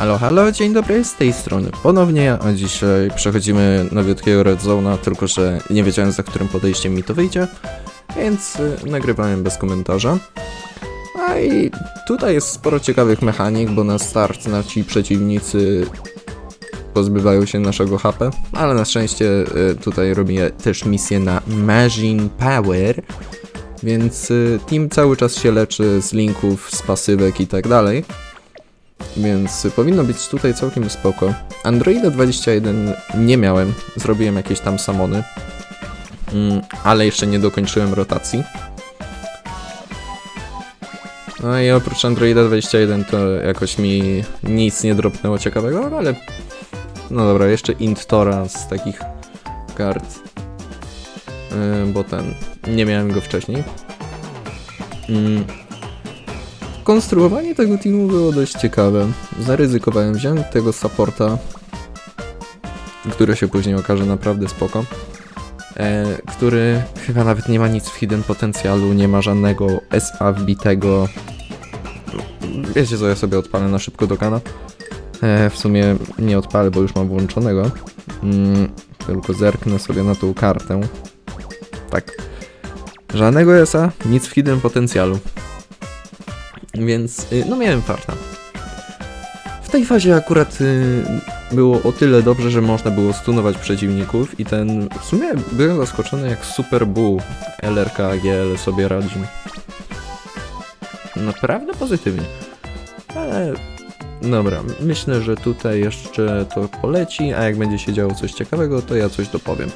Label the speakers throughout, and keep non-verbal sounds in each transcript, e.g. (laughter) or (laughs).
Speaker 1: Halo, halo, dzień dobry, z tej strony ponownie, a dzisiaj przechodzimy nowiutkiego Red Zone'a, tylko że nie wiedziałem za którym podejściem mi to wyjdzie, więc y, nagrywałem bez komentarza. A i tutaj jest sporo ciekawych mechanik, bo na start nasi przeciwnicy pozbywają się naszego HP, ale na szczęście y, tutaj robię też misję na Machine Power, więc y, team cały czas się leczy z linków, z pasywek i tak dalej. Więc powinno być tutaj całkiem spoko. Androida 21 nie miałem, zrobiłem jakieś tam samony, mm, ale jeszcze nie dokończyłem rotacji. No i oprócz Androida 21 to jakoś mi nic nie dropnęło ciekawego, ale no dobra, jeszcze Int Tora z takich kart, Yy, bo ten, nie miałem go wcześniej. Mm, Konstruowanie tego teamu było dość ciekawe. Zaryzykowałem wziąć tego supporta, który się później okaże naprawdę spoko. E, który chyba nawet nie ma nic w hidden potencjalu, nie ma żadnego SA wbitego. Wiecie co, ja sobie odpalę na szybko do kana. E, w sumie nie odpalę, bo już mam włączonego. Mm, tylko zerknę sobie na tą kartę. Tak. Żadnego SA, nic w hidden potencjalu. Więc y, no miałem farta. W tej fazie akurat y, było o tyle dobrze, że można było stunować przeciwników i ten w sumie byłem zaskoczony jak Super Bull LRK AGL sobie radzi. Naprawdę pozytywnie. Ale dobra, myślę, że tutaj jeszcze to poleci, a jak będzie się działo coś ciekawego, to ja coś dopowiem.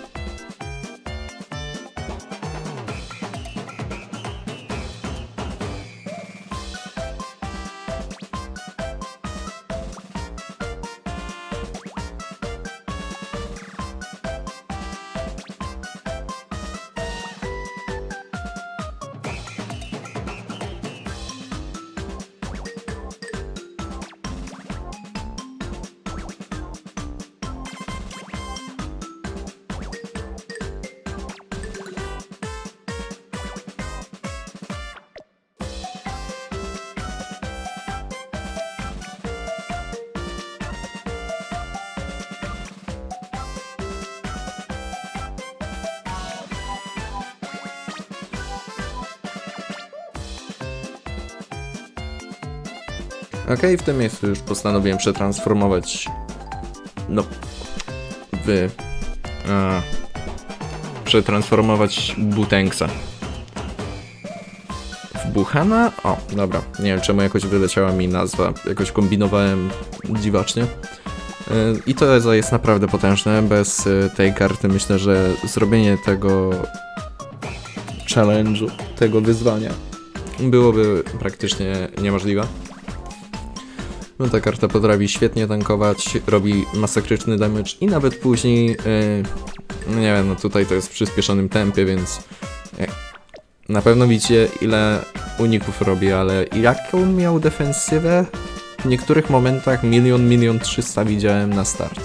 Speaker 1: Okej, w tym miejscu już postanowiłem przetransformować. No. W. A, przetransformować Butenksa. W Buchana? O, dobra. Nie wiem czemu jakoś wyleciała mi nazwa. Jakoś kombinowałem dziwacznie. Y, I to jest naprawdę potężne. Bez y, tej karty myślę, że zrobienie tego challenge'u, tego wyzwania byłoby praktycznie niemożliwe. No ta karta potrafi świetnie tankować, robi masakryczny damage i nawet później, yy, nie wiem, no tutaj to jest w przyspieszonym tempie, więc yy, na pewno widzicie ile uników robi, ale jaką miał defensywę? W niektórych momentach milion, milion trzysta widziałem na start.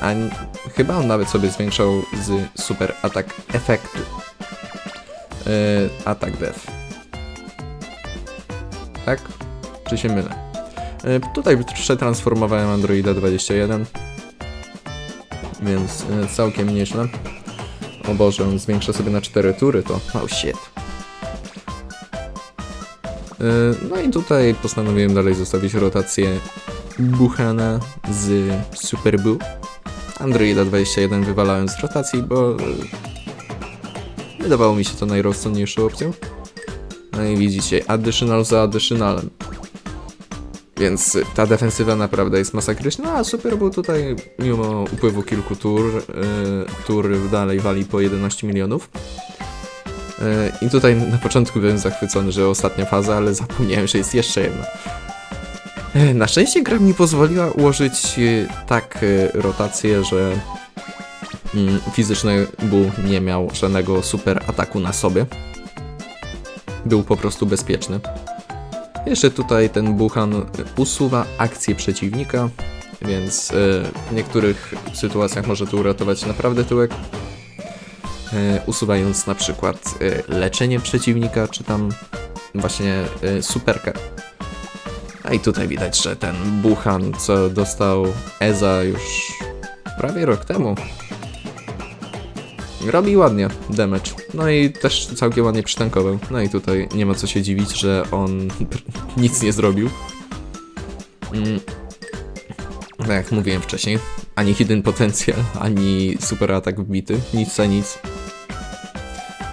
Speaker 1: A chyba on nawet sobie zwiększał z super atak efektu. Yy, atak def. Tak? Czy się mylę? E, Tutaj przetransformowałem Androida 21, więc e, całkiem nieźle. O Boże, on zwiększa sobie na 4 tury, to oh shit. E, No i tutaj postanowiłem dalej zostawić rotację Buchana z Super Boo. Androida 21 wywalałem z rotacji, bo wydawało mi się to najrozsądniejszą opcją. No i widzicie, additional za additionalem. Więc ta defensywa naprawdę jest masakryczna, a Super był tutaj, mimo upływu kilku tur, yy, tur dalej wali po 11 milionów. Yy, I tutaj na początku byłem zachwycony, że ostatnia faza, ale zapomniałem, że jest jeszcze jedna. Yy, na szczęście gra mi pozwoliła ułożyć yy, tak yy, rotację, że yy, fizyczny Bull nie miał żadnego super ataku na sobie. Był po prostu bezpieczny. Jeszcze tutaj ten Buchan usuwa akcję przeciwnika, więc y, w niektórych sytuacjach może tu uratować naprawdę tyłek. Y, usuwając na przykład y, leczenie przeciwnika, czy tam właśnie superkę. A i tutaj widać, że ten Buchan, co dostał Eza już prawie rok temu, robi ładnie damage. No i też całkiem ładnie przytankował. No i tutaj nie ma co się dziwić, że on (laughs) nic nie zrobił. Mm. Tak jak mówiłem wcześniej, ani hidden potencjal, ani super atak wbity, nic za nic.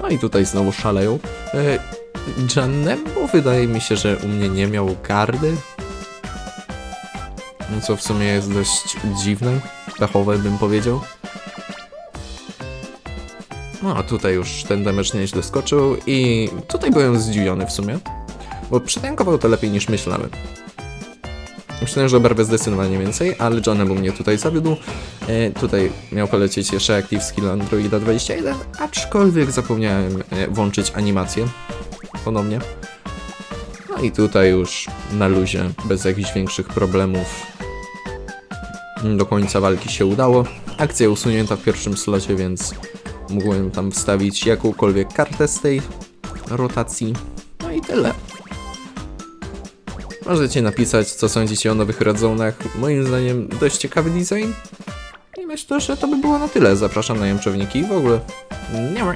Speaker 1: No i tutaj znowu szaleją. E, Janembo wydaje mi się, że u mnie nie miał gardy. Co w sumie jest dość dziwne, dachowe bym powiedział. No tutaj już ten damage nieźle skoczył i tutaj byłem zdziwiony w sumie, bo przytankował to lepiej niż myślałem. Myślałem, że barwę zdecydowanie więcej, ale John mnie tutaj zawiódł. E, tutaj miał polecieć jeszcze Active Skill Androida 21, aczkolwiek zapomniałem e, włączyć animację ponownie. No i tutaj już na luzie, bez jakichś większych problemów do końca walki się udało. Akcja usunięta w pierwszym slocie, więc mogłem tam wstawić jakąkolwiek kartę z tej rotacji. No i tyle. Możecie napisać, co sądzicie o nowych radzonach. Moim zdaniem dość ciekawy design. I myślę, że to by było na tyle. Zapraszam na jęczowniki i w ogóle. Nie nie ma.